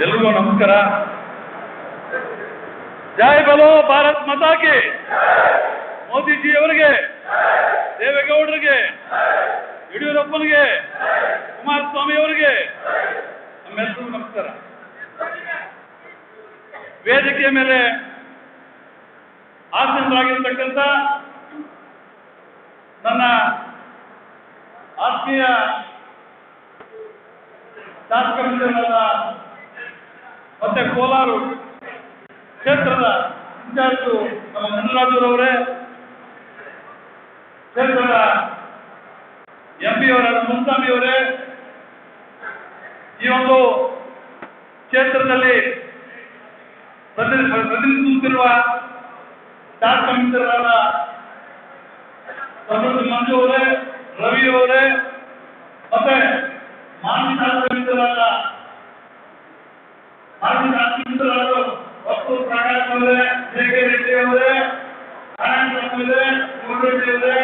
ಎಲ್ರಿಗೂ ನಮಸ್ಕಾರ. ಜೈ ಬಲೋ ಭಾರತ್ ಮತಾಕಿ ಮೋದಿಜಿ ಅವರಿಗೆ ದೇವೇಗೌಡರಿಗೆ, ಯಡಿಯೂರಪ್ಪನಿಗೆ ಕುಮಾರಸ್ವಾಮಿ ಅವರಿಗೆ ನಮ್ಮೆಲ್ಲರಿಗೂ ನಮಸ್ಕಾರ. ವೇದಿಕೆಯ ಮೇಲೆ ಆಸೀನರಾಗಿರ್ತಕ್ಕಂಥ ನನ್ನ ಆತ್ಮೀಯ ಶಾಸಕ ಮತ್ತೆ ಕೋಲಾರ ಕ್ಷೇತ್ರದ ಇನ್ಚಾರ್ಜು ನಮ್ಮ ಕ್ಷೇತ್ರದ ಎಂ ಪಿ ಅವರಾದ ಮುನ್ಸ್ವಾಮಿ ಅವರೇ ಈ ಒಂದು ಕ್ಷೇತ್ರದಲ್ಲಿ ಪ್ರತಿ- ಪ್ರತಿನಿಧಿಸುತ್ತಿರುವ ಶಾಸಕ ಮಿತ್ರರಾದ ಸಮೃದ್ಧಿ ಮಂಜು ಅವರೇ, ರವಿ ಅವರೇ ಮತ್ತೆ ಮಾಜಿ ಶಾಸಕ ಮಿತ್ರರಾದ ಮಾಜಿ ಶಾಸಕ ಮಿತ್ರರಾದ ವಸ್ತು ಪ್ರಕಾಶ್ ಅವರೇ ಜೆ ಕೆ ರೆಡ್ಡಿ ಅವರೇ ನಾರಾಯಣ ಸ್ವಾಮಿ ಅವರೇ ಮುರುಘರೆಡ್ಡಿ ಅವರೇ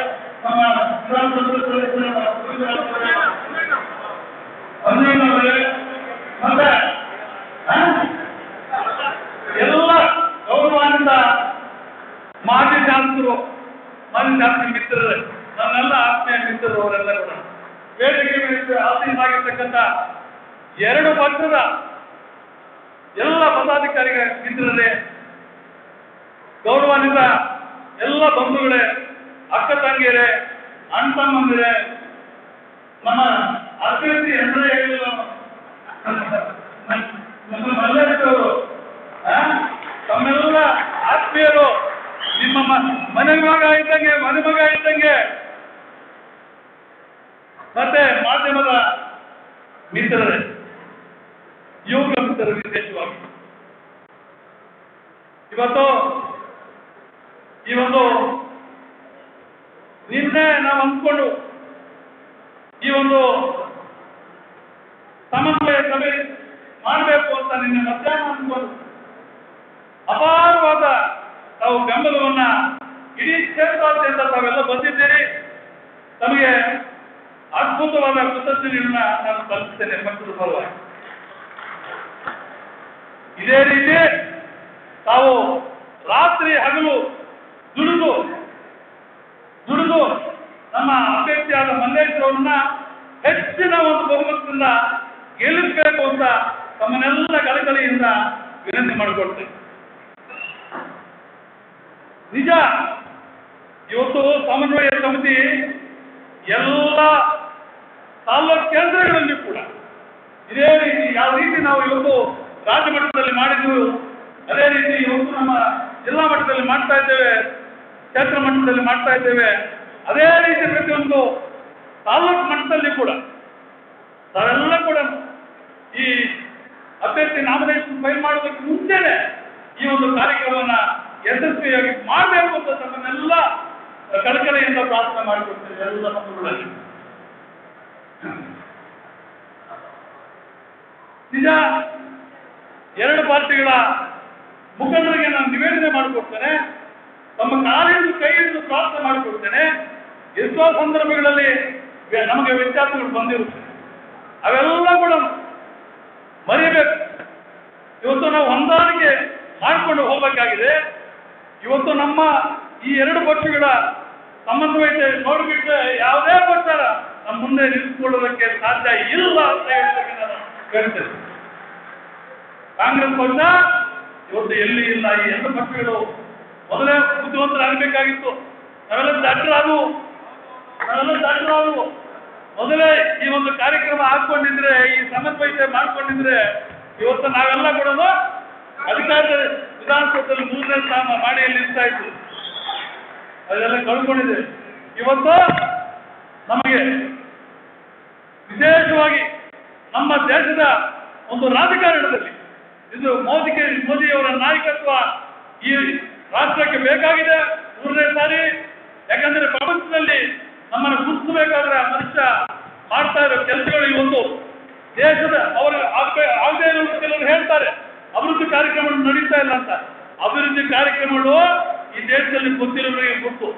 ನಮ್ಮ ವಿಧಾನಸಭಾ ಸದಸ್ಯರಾದ ಪೃಥ್ವಿರಾಜ್ ಅವರೇ ಅರ್ಜುನ್ ಅವರೇ ಮತ್ತೆ ಆ? ಎಲ್ಲ ಗೌರವಾನ್ವಿತ ಮಾಜಿ ನನ್ನ ಮಾಜಿ ಮಿತ್ರರು, ನನ್ನೆಲ್ಲ ಆತ್ಮೀಯ ಮಿತ್ರರು ಅವರೆಲ್ಲ ಕೂಡ. ವೇದಿಕೆ ಮೇಲೆ ಎರಡು ಪಕ್ಷದ ಎಲ್ಲ ಪದಾಧಿಕಾರಿಗಳ ಮಿತ್ರರೇ, ಗೌರವಾನ್ವಿತ ಎಲ್ಲ ಬಂಧುಗಳೇ, ಅಕ್ಕ ತಂಗಿಯರೇ, ಅಣ್ಣ ತಮ್ಮಂದಿರೇ, ನಮ್ಮ ಅಭ್ಯರ್ಥಿ ಅಂದ್ರೆ ನಮ್ಮ ಮಲ್ಲರಿದ್ದವರು ತಮ್ಮೆಲ್ಲ ಆತ್ಮೀಯರು. ನಿಮ್ಮ ಮನೆ ಮಗ ಇದ್ದಂಗೆ ಮನೆ ಮಗ ಇದ್ದಂಗೆ. ಮತ್ತೆ ಮಾಧ್ಯಮದ ಮಿತ್ರರೇ ಯೋಗ ಮಿತ್ರರು ವಿಶೇಷವಾಗಿ. ಇವತ್ತು, ಈ ಒಂದು ನಿನ್ನೆ ನಾವು ಅಂದ್ಕೊಂಡು ಈ ಒಂದು ಸಮನ್ವಯ ಸಭೆ ಮಾಡಬೇಕು ಅಂತ ನಿನ್ನೆ ಮಧ್ಯಾಹ್ನ ಅಂದ್ಕೊಂಡು ಅಪಾರವಾದ ತಾವು ಬೆಂಬಲವನ್ನ ಇಡೀ ಕ್ಷೇತ್ರಾದ್ಯಂತ ತಾವೆಲ್ಲ ಬಂದಿದ್ದೀರಿ. ತಮಗೆ ಅದ್ಭುತವಾದ ಕೃತಜ್ಞತೆಗಳನ್ನ ನಾನು ಸಲ್ಲಿಸ್ತೇನೆ ಮಕ್ಕಳ ಇದೇ ರೀತಿ ತಾವು ರಾತ್ರಿ ಹಗಲು ದುಡಿದು ದುಡಿದು ನಮ್ಮ ಅಭ್ಯರ್ಥಿಯಾದ ಮಲ್ಲೇಶ್ವರನ್ನ ಹೆಚ್ಚಿನ ಒಂದು ಬಹುಮತದಿಂದ ಗೆಲ್ಲಿಸಬೇಕು ಅಂತ ತಮ್ಮನ್ನೆಲ್ಲ ಕಳಕಳಿಯಿಂದ ವಿನಂತಿ ಮಾಡಿಕೊಡ್ತೇನೆ ನಿಜ. ಇವತ್ತು ಸಮನ್ವಯ ಸಮಿತಿ ಎಲ್ಲ ತಾಲ್ಲೂಕು ಕೇಂದ್ರಗಳಲ್ಲಿ ಕೂಡ ಇದೇ ರೀತಿ, ಯಾವ ರೀತಿ ನಾವು ಇವತ್ತು ರಾಜ್ಯ ಮಟ್ಟದಲ್ಲಿ ಮಾಡಿದ್ದು, ಅದೇ ರೀತಿ ಇವತ್ತು ನಮ್ಮ ಜಿಲ್ಲಾ ಮಟ್ಟದಲ್ಲಿ ಮಾಡ್ತಾ ಇದ್ದೇವೆ, ಕ್ಷೇತ್ರ ಮಟ್ಟದಲ್ಲಿ ಮಾಡ್ತಾ ಇದ್ದೇವೆ, ಅದೇ ರೀತಿ ಪ್ರತಿಯೊಂದು ತಾಲ್ಲೂಕು ಮಟ್ಟದಲ್ಲಿ ಕೂಡ ತಾವೆಲ್ಲ ಕೂಡ ಈ ಅಭ್ಯರ್ಥಿ ನಾಮಿನೇಷನ್ ಫೈಲ್ ಮಾಡೋದಕ್ಕೆ ಮುಂಚೆನೆ ಈ ಒಂದು ಕಾರ್ಯಕ್ರಮವನ್ನ ಯಶಸ್ವಿಯಾಗಿ ಮಾಡಬೇಕು ಅಂತ ತಮ್ಮನ್ನೆಲ್ಲ ಕಳಕಳೆಯಿಂದ ಪ್ರಾರ್ಥನೆ ಮಾಡಿಕೊಡ್ತೇನೆ ಎಲ್ಲ ಮಕ್ಕಳುಗಳಲ್ಲಿ ನಿಜ, ಎರಡು ಪಾರ್ಟಿಗಳ ಮುಖಂಡರಿಗೆ ನಾನು ನಿವೇದನೆ ಮಾಡಿಕೊಡ್ತೇನೆ. ತಮ್ಮ ಕಾಲಿಂದು ಕೈ ಹಿಡಿದು ಪ್ರಾರ್ಥನೆ ಮಾಡಿಕೊಡ್ತೇನೆ. ಎಷ್ಟೋ ಸಂದರ್ಭಗಳಲ್ಲಿ ನಮಗೆ ವ್ಯತ್ಯಾಸಗಳು ಬಂದಿರುತ್ತೆ. ಅವೆಲ್ಲ ಕೂಡ ಮರೆಯಬೇಕು. ಇವತ್ತು ನಾವು ಹೊಂದಾಣಿಕೆ ಮಾಡಿಕೊಂಡು ಹೋಗಬೇಕಾಗಿದೆ. ಇವತ್ತು ನಮ್ಮ ಈ ಎರಡು ಪಕ್ಷಗಳ ಸಂಬಂಧವೈತೆ ನೋಡಿಬಿಟ್ರೆ ಯಾವುದೇ ಪಕ್ಷ ನಮ್ಮ ಮುಂದೆ ನಿಂತುಕೊಳ್ಳೋದಕ್ಕೆ ಸಾಧ್ಯ ಇಲ್ಲ ಅಂತ ಹೇಳೋದಕ್ಕೆ ನಾನು ಹೇಳ್ತೇನೆ. ಕಾಂಗ್ರೆಸ್ ಪಕ್ಷ ಇವತ್ತು ಎಲ್ಲಿ ಇಲ್ಲ? ಈ ಎರಡು ಪಕ್ಷಗಳು ಮೊದಲೇ ಬುದ್ಧಿವಂತರಾಗಬೇಕಾಗಿತ್ತು ನಾವೆಲ್ಲ ದಡ್ಡರಾದವು ನಾವೆಲ್ಲ ದಡ್ಡರಾದವು ಮೊದಲೇ ಈ ಒಂದು ಕಾರ್ಯಕ್ರಮ ಹಾಕೊಂಡಿದ್ರೆ ಈ ಸಮನ್ವಯತೆ ಮಾಡ್ಕೊಂಡಿದ್ರೆ ಇವತ್ತು ನಾವೆಲ್ಲ ಕೂಡ ಅಧಿಕಾರದ ವಿಧಾನಸಭೆಯಲ್ಲಿ ಮೂರನೇ ಸ್ಥಾನ ಮಾಡಿಯಲ್ಲಿ ಇರ್ತಾ ಇತ್ತು ಅದೆಲ್ಲ ಕಳ್ಕೊಂಡಿದೆ. ಇವತ್ತು ನಮಗೆ ವಿಶೇಷವಾಗಿ ನಮ್ಮ ದೇಶದ ಒಂದು ರಾಜಕಾರಣದಲ್ಲಿ ಇದು ಮೋದಿ ಮೋದಿಯವರ ನಾಯಕತ್ವ ಈ ರಾಷ್ಟ್ರಕ್ಕೆ ಬೇಕಾಗಿದೆ ಮೂರನೇ ಸಾರಿ. ಯಾಕಂದ್ರೆ ಪ್ರಪಂಚದಲ್ಲಿ ನಮ್ಮನ್ನು ಗುರುತಿಸಬೇಕಾದ್ರೆ ಮನುಷ್ಯ ಮಾಡ್ತಾ ಇರೋ ಕೆಲಸಗಳು ಇವತ್ತು ದೇಶದ ಅವರ ಆಗದೇ ಇರೋದು ಕೆಲವರು ಹೇಳ್ತಾರೆ. ಅಭಿವೃದ್ಧಿ ಕಾರ್ಯಕ್ರಮಗಳು ನಡೀತಾ ಇಲ್ಲ ಅಂತ. ಅಭಿವೃದ್ಧಿ ಕಾರ್ಯಕ್ರಮಗಳು ಈ ದೇಶದಲ್ಲಿ ಗೊತ್ತಿರೋರಿಗೆ ಗೊತ್ತು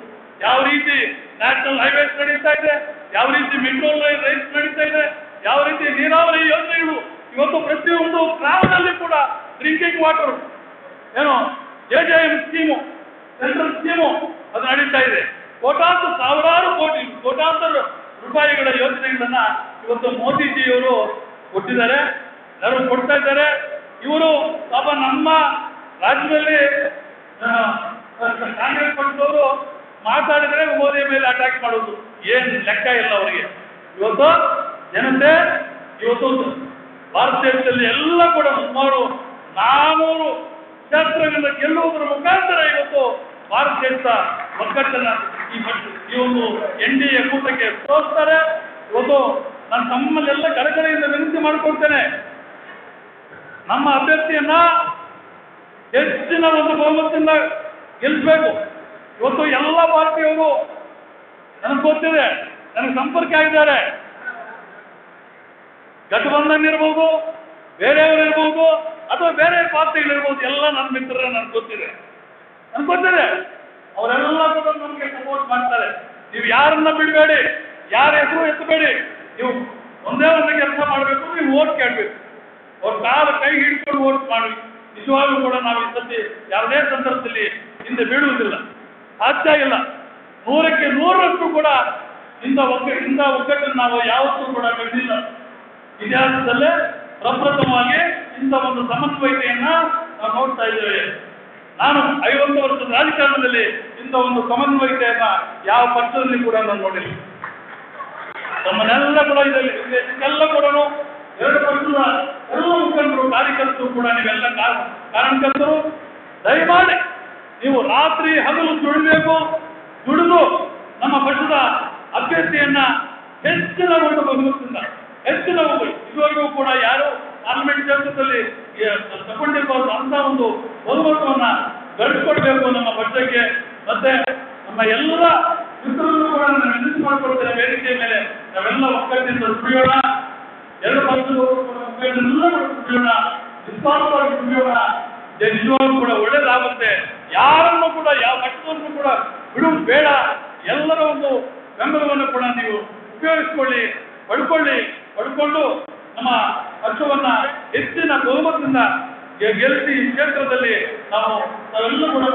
ಯಾವ ರೀತಿ ನ್ಯಾಷನಲ್ ಹೈವೇಸ್ ನಡೀತಾ ಇದೆ, ಯಾವ ರೀತಿ ಮೆಟ್ರೋ ರೈಲ್ಸ್ ನಡೀತಾ ಇದೆ, ಯಾವ ರೀತಿ ನೀರಾವರಿ ಯೋಜನೆಗಳು. ಇವತ್ತು ಪ್ರತಿಯೊಂದು ಗ್ರಾಮದಲ್ಲಿ ಕೂಡ ಡ್ರಿಂಕಿಂಗ್ ವಾಟರ್ ಏನು A J M scheme central scheme ಅದು ನಡೀತಾ ಇದೆ. ಕೋಟಾಂತರ ಸಾವಿರಾರು ಕೋಟಿ ಕೋಟಾಂತರ ರೂಪಾಯಿಗಳ ಯೋಜನೆಗಳನ್ನ ಇವತ್ತು ಮೋದಿಜಿಯವರು ಕೊಟ್ಟಿದ್ದಾರೆ, ಎಲ್ಲರೂ ಕೊಡ್ತಾ ಇದ್ದಾರೆ. ಇವರು ಪಾಪ ನಮ್ಮ ರಾಜ್ಯದಲ್ಲಿ ಕಾಂಗ್ರೆಸ್ ಪಕ್ಷದವರು ಮಾತಾಡಿದ್ರೆ ಮೋದಿ ಮೇಲೆ ಅಟ್ಯಾಕ್ ಮಾಡೋದು. ಏನ್ ಲೆಕ್ಕ ಇಲ್ಲ ಅವರಿಗೆ. ಇವತ್ತು ಜನತೆ, ಇವತ್ತು ಭಾರತ ದೇಶದಲ್ಲಿ ಎಲ್ಲ ಕೂಡ ಸುಮಾರು ನಾನೂರು ಕ್ಷೇತ್ರಗಳಿಂದ ಗೆಲ್ಲುವುದರ ಮುಖಾಂತರ ಇವತ್ತು ಭಾರತ ದೇಶದ ಒಗ್ಗಟ್ಟನ್ನ ಈ ಒಂದು ಎನ್ ಡಿ ಎ ಕೂಟಕ್ಕೆ ತೋರಿಸ್ತಾರೆ ಇವತ್ತು ನಾನು ತಮ್ಮಲ್ಲೆಲ್ಲ ಕಡೆಯಿಂದ ವಿನಂತಿ ಮಾಡ್ಕೊಳ್ತೇನೆ. ನಮ್ಮ ಅಭ್ಯರ್ಥಿಯನ್ನ ಹೆಚ್ಚಿನ ಒಂದು ಬಹುಮತದಿಂದ ಗೆಲ್ಲಿಸಬೇಕು ಇವತ್ತು ಎಲ್ಲ ಪಾರ್ಟಿಯವರು ನನಗೆ ಗೊತ್ತಿದೆ, ನನಗೆ ಸಂಪರ್ಕ ಆಗಿದ್ದಾರೆ. ಗಠಬಂಧನ್ ಇರ್ಬೋದು, ಬೇರೆಯವರು ಇರ್ಬೋದು, ಅಥವಾ ಬೇರೆ ಪಾರ್ಟಿಗಳಿರ್ಬೋದು, ಎಲ್ಲ ನನ್ನ ಮಿತ್ರರ, ನನಗೆ ಗೊತ್ತಿದೆ. ನನಗೆ ಗೊತ್ತಿದೆ. ಅವರೆಲ್ಲ ಕೂಡ ನಮಗೆ ಸಪೋರ್ಟ್ ಮಾಡ್ತಾರೆ. ನೀವು ಯಾರನ್ನ ಬಿಡಬೇಡಿ, ಯಾರ ಹೆಸರು ಎತ್ತಬೇಡಿ ನೀವು ಒಂದೇ ಒಂದು ಕೆಲಸ ಮಾಡಬೇಕು, ನೀವು ಓಟ್ ಕೇಳಬೇಕು. ಅವ್ರ ಕಾಲ ಕೈ ಹಿಡ್ಕೊಂಡು ಓಟ್ ಮಾಡಿ. ನಿಜವಾಗ್ಲೂ ಕೂಡ ನಾವು ಈ ಸತಿ ಯಾವುದೇ ಸಂದರ್ಭದಲ್ಲಿ ಹಿಂದೆ ಬೀಳುವುದಿಲ್ಲ. ಸಾಧ್ಯ ಇಲ್ಲ. ನೂರಕ್ಕೆ ನೂರರಷ್ಟು ಕೂಡ ಇಂಥ ಒಗ್ಗ ಇಂದ ಒಗ್ಗಟ್ಟನ್ನು ನಾವು ಯಾವತ್ತೂ ಕೂಡ ಕಂಡಿಲ್ಲ ಇತಿಹಾಸದಲ್ಲೇ ಪ್ರಪ್ರಥಮವಾಗಿ ಇಂಥ ಒಂದು ಸಮನ್ವಯತೆಯನ್ನ ನಾವು ನೋಡ್ತಾ ಇದ್ದೇವೆ. ನಾನು ಐವತ್ತು ವರ್ಷದ ರಾಜಕಾರಣದಲ್ಲಿ ಇಂಥ ಒಂದು ಸಮನ್ವಯತೆಯನ್ನ ಯಾವ ಪಕ್ಷದಲ್ಲಿ ಕೂಡ ನಾನು ನೋಡಿಲ್ಲ. ನಮ್ಮನ್ನೆಲ್ಲ ಕೂಡ ಇದರಲ್ಲಿ ಎಲ್ಲ ಕೂಡ ಎರಡು ಪಕ್ಷದ ಎಲ್ಲ ಮುಖಂಡರು ಕಾರ್ಯಕರ್ತರು ಕೂಡ ನೀವೆಲ್ಲ ಕಾರಣ ಕಾರಣಕರ್ತರು. ದಯಮಾಡಿ ನೀವು ರಾತ್ರಿ ಹಗಲು ದುಡಿಬೇಕು. ದುಡಿದು ನಮ್ಮ ಪಕ್ಷದ ಅಭ್ಯರ್ಥಿಯನ್ನ ಹೆಚ್ಚಿನ ಒಂದು ಬಹುಮತದಿಂದ ಹೆಚ್ಚಿನ ಒಂದು ಇದುವರೆಗೂ ಕೂಡ ಯಾರು ಪಾರ್ಲಿಮೆಂಟ್ ಕ್ಷೇತ್ರದಲ್ಲಿ ತಗೊಂಡಿರುವ ಅಂತ ಒಂದು ಬಹುಮತವನ್ನ ಗಳಿಸ್ಕೊಡ್ಬೇಕು ನಮ್ಮ ಪಕ್ಷಕ್ಕೆ. ಮತ್ತೆ ನಮ್ಮ ಎಲ್ಲ ಮಿತ್ರರನ್ನು ಕೂಡ ನಾನು ವಿನಂತಿ ವೇದಿಕೆಯ ಮೇಲೆ ನಾವೆಲ್ಲ ಒಗ್ಗಟ್ಟಿನಿಂದ ದುಡಿಯೋಣ. ನಿಜವಾಗ್ಲೂ ಕೂಡ ಒಳ್ಳೇದಾಗುತ್ತೆ. ಯಾರನ್ನು ಕೂಡ, ಯಾವ ಪಕ್ಷವನ್ನು ಕೂಡ ಬಿಡು ಬೇಡ ಎಲ್ಲರ ಒಂದು ಬೆಂಬಲವನ್ನು ಕೂಡ ನೀವು ಉಪಯೋಗಿಸ್ಕೊಳ್ಳಿ, ಪಡ್ಕೊಳ್ಳಿ. ಪಡ್ಕೊಂಡು ನಮ್ಮ ಪಕ್ಷವನ್ನ ಹೆಚ್ಚಿನ ಬಹುಮತದಿಂದ ಗೆಲ್ಲಿಸಿ ಈ ಕ್ಷೇತ್ರದಲ್ಲಿ ನಾವು ನಾವೆಲ್ಲ ಕೂಡ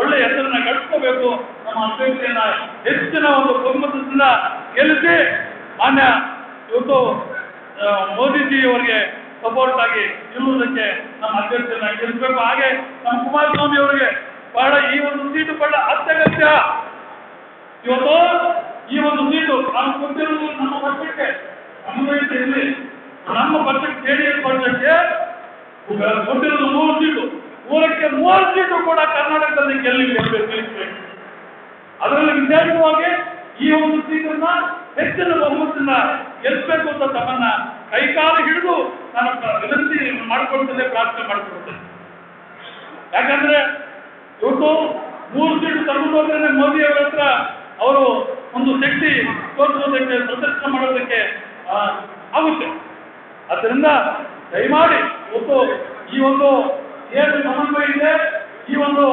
ಒಳ್ಳೆ ಹೆಸರನ್ನ ಗಳಿಸ್ಕೋಬೇಕು ನಮ್ಮ ಅಭ್ಯರ್ಥಿಯನ್ನ ಹೆಚ್ಚಿನ ಒಂದು ಬಹುಮತದಿಂದ ಗೆಲ್ಲಿಸಿ ಮಾನ್ಯ ಇವತ್ತು ಮೋದಿಜಿ ಮೋದಿಜಿಯವರಿಗೆ ಸಪೋರ್ಟ್ ಆಗಿ ನಿಲ್ಲುವುದಕ್ಕೆ ನಮ್ಮ ಅಭ್ಯರ್ಥಿಯನ್ನು ಗೆಲ್ಲಿಸಬೇಕು. ಹಾಗೆ ನಮ್ಮ ಕುಮಾರಸ್ವಾಮಿ ಅವರಿಗೆ ಬಹಳ ಈ ಒಂದು ಸೀಟು ಬಹಳ ಅತ್ಯಗತ್ಯ. ಇವತ್ತು ಈ ಒಂದು ಸೀಟು ನಾನು ಕೊಟ್ಟಿರುವುದು ನಮ್ಮ ಪಕ್ಷಕ್ಕೆ ಇರಲಿ. ನಮ್ಮ ಪಕ್ಷಕ್ಕೆ ಜೆ ಡಿ ಎಸ್ ಪಕ್ಷಕ್ಕೆ ಕೊಟ್ಟಿರೋದು ಮೂರು ಸೀಟು. ಮೂರಕ್ಕೆ ಮೂರು ಸೀಟು ಕೂಡ ಕರ್ನಾಟಕದಲ್ಲಿ ಗೆಲ್ಲಿ ಗೆಲ್ಲಬೇಕು ಅದರಲ್ಲಿ ವಿಶೇಷವಾಗಿ ಈ ಒಂದು ಸೀಟನ್ನ ಹೆಚ್ಚಿನ ಬಹುಮತದಿಂದ ಗೆಲ್ಲಿಸಬೇಕು ಅಂತ ತಮ್ಮನ್ನ ಕೈಕಾಲು ಹಿಡಿದು ನಾನು ವಿನಂತಿ ಮಾಡ್ಕೊಳ್ತೇನೆ, ಪ್ರಾರ್ಥನೆ ಮಾಡಿಕೊಡ್ತೇನೆ ಯಾಕಂದ್ರೆ ಇವತ್ತು ಮೂರು ಸೀಟು ತಗೊಂಡೋದ್ರೆ ಮೋದಿ ಅವರ ಹತ್ರ ಅವರು ಒಂದು ಶಕ್ತಿ ತೋರಿಸೋದಕ್ಕೆ, ಪ್ರದರ್ಶನ ಮಾಡೋದಕ್ಕೆ ಆಗುತ್ತೆ. ಆದ್ದರಿಂದ ದಯಮಾಡಿ ಇವತ್ತು ಈ ಒಂದು ಏನು ಸಮನ್ವಯ ಇದೆ. ಈ ಒಂದು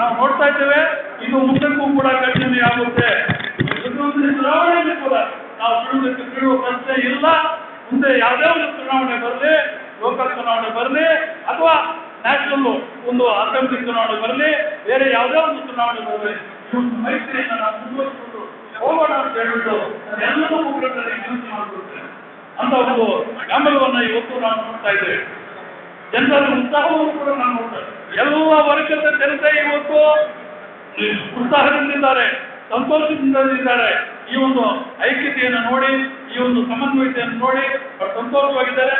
ನಾವು ನೋಡ್ತಾ ಇದ್ದೇವೆ. ಇದು ಮುಂದಕ್ಕೂ ಕೂಡ ಕಡಿಮೆ ಆಗುತ್ತೆ. ಚುನಾವಣೆಯಲ್ಲಿ ಕೂಡ. ನಾವು ಬಿಡುವುದಕ್ಕೆ ಬಿಡುವ ಪ್ರಶ್ನೆ ಇಲ್ಲ. ಮುಂದೆ ಯಾವುದೇ ಒಂದು ಚುನಾವಣೆ ಬರಲಿ, ಲೋಕಲ್ ಚುನಾವಣೆ ಬರಲಿ, ಅಥವಾ ನ್ಯಾಷನಲ್ ಒಂದು ಅಸೆಂಬ್ಲಿ ಚುನಾವಣೆ ಬರಲಿ, ಬೇರೆ ಯಾವುದೇ ಒಂದು ಚುನಾವಣೆ ಬರಲಿ ಮೈತ್ರಿಯನ್ನು ನಾವು ಮುಂದುವರಿಸಿಕೊಂಡು ಹೋಗೋಣ ಅಂತ ಹೇಳ್ಬಿಟ್ಟು ಎಲ್ಲರೂ ಮುಖಂಡರಿಗೆ ಮಾಡಿಕೊಡ್ತೇನೆ ಅಂತ ಒಂದು ಬೆಂಬಲವನ್ನು ಇವತ್ತು ನಾವು ನೋಡ್ತಾ ಇದ್ದೇವೆ. ಜನರ ಉತ್ಸಾಹವನ್ನು ಕೂಡ ನಾನು ನೋಡ್ತೇನೆ. ಎಲ್ಲ ವರ್ಗದ ಜನತೆ ಇವತ್ತು ಉತ್ಸಾಹದಿಂದಿದ್ದಾರೆ ಸಂತೋಷದಿಂದ ಇದ್ದಾರೆ ಈ ಒಂದು ಐಕ್ಯತೆಯನ್ನು ನೋಡಿ, ಈ ಒಂದು ಸಮನ್ವಯತೆಯನ್ನು ನೋಡಿ ಅವರು ಸಂತೋಷವಾಗಿದ್ದಾರೆ.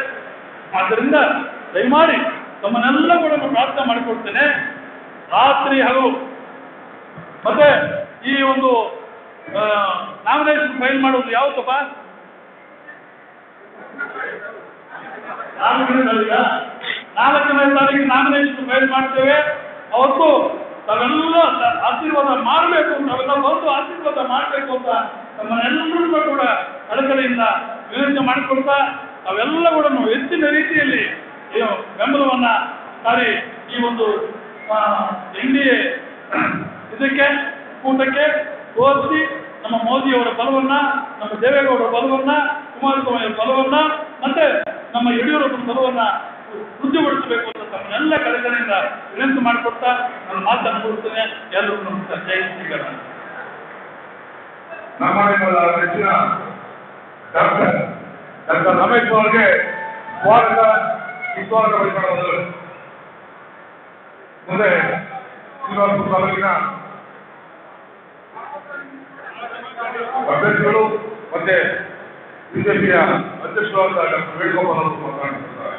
ಆದ್ದರಿಂದ ದಯಮಾಡಿ ತಮ್ಮನ್ನೆಲ್ಲ ಕೂಡ ಪ್ರಾರ್ಥನೆ ಮಾಡಿಕೊಡ್ತೇನೆ. ರಾತ್ರಿ ಹಾಗೂ ಮತ್ತೆ ಈ ಒಂದು ನಾಮಿನೇಷನ್ ಫೈಲ್ ಮಾಡೋದು ಯಾವತ್ತಪ್ಪ ನಾಲ್ಕನೇ ತಾರೀಕ? ನಾಮಿನೇಷನ್ ಫೈಲ್ ಮಾಡ್ತೇವೆ. ಅವತ್ತು ತಾವೆಲ್ಲ ಆಶೀರ್ವಾದ ಮಾಡಬೇಕು, ತಾವೆಲ್ಲ ಬಂದು ಆಶೀರ್ವಾದ ಮಾಡಬೇಕು ಅಂತ ನಮ್ಮನ್ನೆಲ್ಲರೂ ಕೂಡ ಕಳಕಳಿಯಿಂದ ವಿನಂತಿ ಮಾಡಿಕೊಡ್ತಾ ಅವೆಲ್ಲ ಕೂಡ ಹೆಚ್ಚಿನ ರೀತಿಯಲ್ಲಿ ಬೆಂಬಲವನ್ನ ಸಾರಿ ಈ ಒಂದು ಎನ್ ಡಿ ಎ ಇದಕ್ಕೆ, ಕೂಟಕ್ಕೆ ತೋರಿಸಿ ನಮ್ಮ ಮೋದಿಯವರ ಬಲವನ್ನ, ನಮ್ಮ ದೇವೇಗೌಡರ ಬಲವನ್ನ, ಕುಮಾರಸ್ವಾಮಿಯವರ ಬಲವನ್ನ, ಮತ್ತೆ ನಮ್ಮ ಯಡಿಯೂರಪ್ಪನ ಬಲವನ್ನ ವೃದ್ಧಿಗೊಳಿಸಬೇಕು ಅಂತ ತಮ್ಮನ್ನೆಲ್ಲ ಕಡೆಗಳಿಂದ ವಿನಂತಿ ಮಾಡಿಕೊಡ್ತಾ ನನ್ನ ಮಾತನ್ನು ಕೊಡ್ತೇನೆ ಎಲ್ಲರೂ ನಮಸ್ಕಾರ. ಜೈ ಶ್ರೀಗಣ ನಮ್ಮ ಹೆಚ್ಚಿನ ಡಾಕ್ಟರ್ ಡಾಕ್ಟರ್ ರಮೇಶ್ ಅವರಿಗೆ ಸ್ವಾಗತ ವಿಶ್ವಾಸ ಬಯಸೋದು ಮುಂದೆ ಶ್ರೀನಿವಾಸಪುರ ತಾಲೂಕಿನ ಅಭ್ಯರ್ಥಿಗಳು ಮತ್ತೆ ಬಿಜೆಪಿಯ ಅಧ್ಯಕ್ಷರಾದ ಡಾಕ್ಟರ್ ವೇಣುಗೋಪಾಲ್ ಅವರು ಮಾತನಾಡುತ್ತಿದ್ದಾರೆ.